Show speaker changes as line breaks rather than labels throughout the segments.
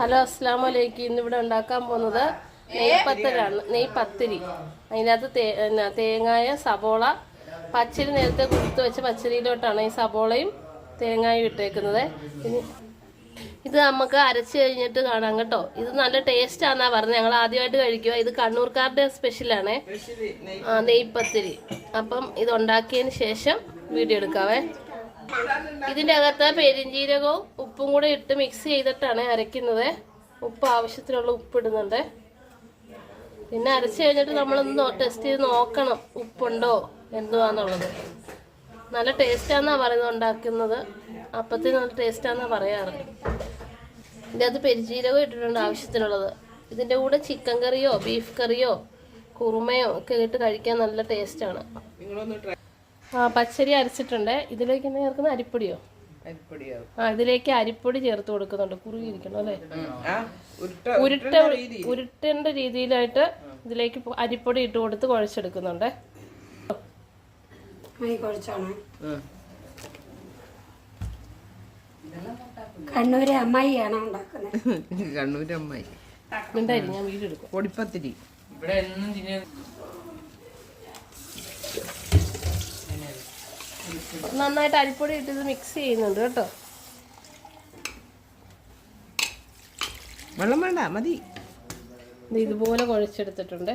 Hello അസ്സാം വലൈക്കും ഇന്നിവിടെ ഉണ്ടാക്കാൻ പോകുന്നത് നെയ്പത്തലാണ്. നെയ്പത്തിരി. അതിനകത്ത് തേങ്ങായ സബോള പച്ചരി നേരത്തെ കുടുത്ത് വെച്ച പച്ചരിയിലോട്ടാണ് ഈ സബോളയും തേങ്ങായും ഇട്ടേക്കുന്നത്. ഇത് നമുക്ക് അരച്ച് കഴിഞ്ഞിട്ട് കാണാം കേട്ടോ. ഇത് നല്ല ടേസ്റ്റ് ആണെന്നാ പറഞ്ഞത്. ഞങ്ങൾ ആദ്യമായിട്ട് കഴിക്കുക. ഇത് കണ്ണൂർക്കാരുടെ സ്പെഷ്യലാണ് നെയ്പത്തിരി. അപ്പം ഇത് ഉണ്ടാക്കിയതിന് ശേഷം വീഡിയോ എടുക്കാവേ. ഇതിന്റെ അകത്ത് പെരിഞ്ജീരകവും ഉപ്പും കൂടെ ഇട്ട് മിക്സ് ചെയ്തിട്ടാണ് അരയ്ക്കുന്നത്. ഉപ്പ് ആവശ്യത്തിനുള്ള ഉപ്പ് ഇടുന്നുണ്ട്. പിന്നെ അരച്ച് കഴിഞ്ഞിട്ട് നമ്മളൊന്ന് ടെസ്റ്റ് ചെയ്ത് നോക്കണം ഉപ്പുണ്ടോ എന്തുവാന്നുള്ളത്. നല്ല ടേസ്റ്റാന്നാ പറയുന്നത് ഉണ്ടാക്കുന്നത്. അപ്പത്തിന് നല്ല ടേസ്റ്റാന്നാ പറയാറ്. ഇതിന്റെ അത് പെരിഞ്ജീരകം ഇട്ടിട്ടുണ്ട് ആവശ്യത്തിനുള്ളത്. ഇതിന്റെ കൂടെ ചിക്കൻ കറിയോ ബീഫ് കറിയോ കുറുമയോ ഒക്കെ ഇട്ട് കഴിക്കാൻ നല്ല ടേസ്റ്റാണ് പച്ചരി അരച്ചിട്ടുണ്ട്. ഇതിലേക്ക് ചേർക്കുന്ന അരിപ്പൊടിയോ? ആ ഇതിലേക്ക് അരിപ്പൊടി ചേർത്ത് കൊടുക്കുന്നുണ്ട്. കുറുകിയിരിക്കണം അല്ലേ?
ഉരുട്ട
ഉരുട്ട ഉരുട്ടേണ്ട രീതിയിലായിട്ട് ഇതിലേക്ക് അരിപ്പൊടി ഇട്ട് കൊടുത്ത് കുഴച്ചെടുക്കുന്നുണ്ട്.
ആയി കുഴച്ചാണ് കണ്ണൂരെ അമ്മായിയാണോ ഉണ്ടാക്കുന്നത്.
കണ്ണൂര് അമ്മായി.
മിണ്ടായി ഞാൻ വീഡിയോ എടുക്കും
പൊടിപ്പത്തിരി
നന്നായിട്ട് അരിപ്പൊടി ഇട്ട് ഇത് മിക്സ് ചെയ്യുന്നുണ്ട് കേട്ടോ.
വെള്ളം വേണ്ട മതി.
ഇത് ഇതുപോലെ കുഴച്ചെടുത്തിട്ടുണ്ട്.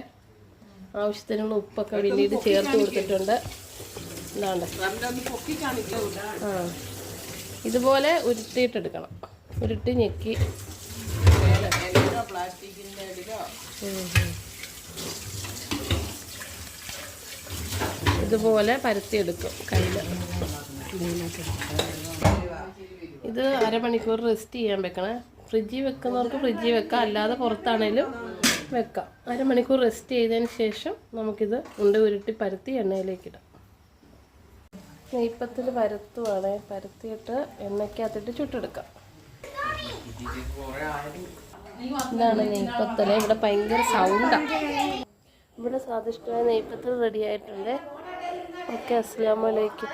ആവശ്യത്തിനുള്ള ഉപ്പൊക്കെ പിന്നീട് ചേർത്ത് കൊടുത്തിട്ടുണ്ട്. ഇതാണ്ട്. ആ. ഇതുപോലെ ഉരുട്ടിയിട്ടെടുക്കണം. ഉരുട്ടി ഞെക്കി.
പ്ലാസ്റ്റിക്കിന്റെ
ഇതുപോലെ പരത്തിയെടുക്കും കയ്യിൽ ഇത് അരമണിക്കൂർ റെസ്റ്റ് ചെയ്യാൻ വെക്കണേ. ഫ്രിഡ്ജിൽ വെക്കുന്നവർക്ക് ഫ്രിഡ്ജിൽ വെക്കാം. അല്ലാതെ പുറത്താണേലും വെക്കാം. അരമണിക്കൂർ റെസ്റ്റ് ചെയ്തതിന് ശേഷം നമുക്കിത് ഉണ്ട ഉരുട്ടി പരത്തി എണ്ണയിലേക്ക് ഇടാം. നെയ്പ്പത്തിൽ പരത്തുവാണ്. പരത്തിയിട്ട് എണ്ണയ്ക്കകത്തിട്ട് ചുട്ടെടുക്കാം. ഇതാണ് നെയ്പ്പത്തൽ. ഇവിടെ ഭയങ്കര സൗണ്ടാണ് ഇവിടെ സ്വാദിഷ്ടമായ നെയ്പ്പത്തൽ റെഡി ആയിട്ടുണ്ട്. ഓക്കെ അസ്സാം വലൈക്കും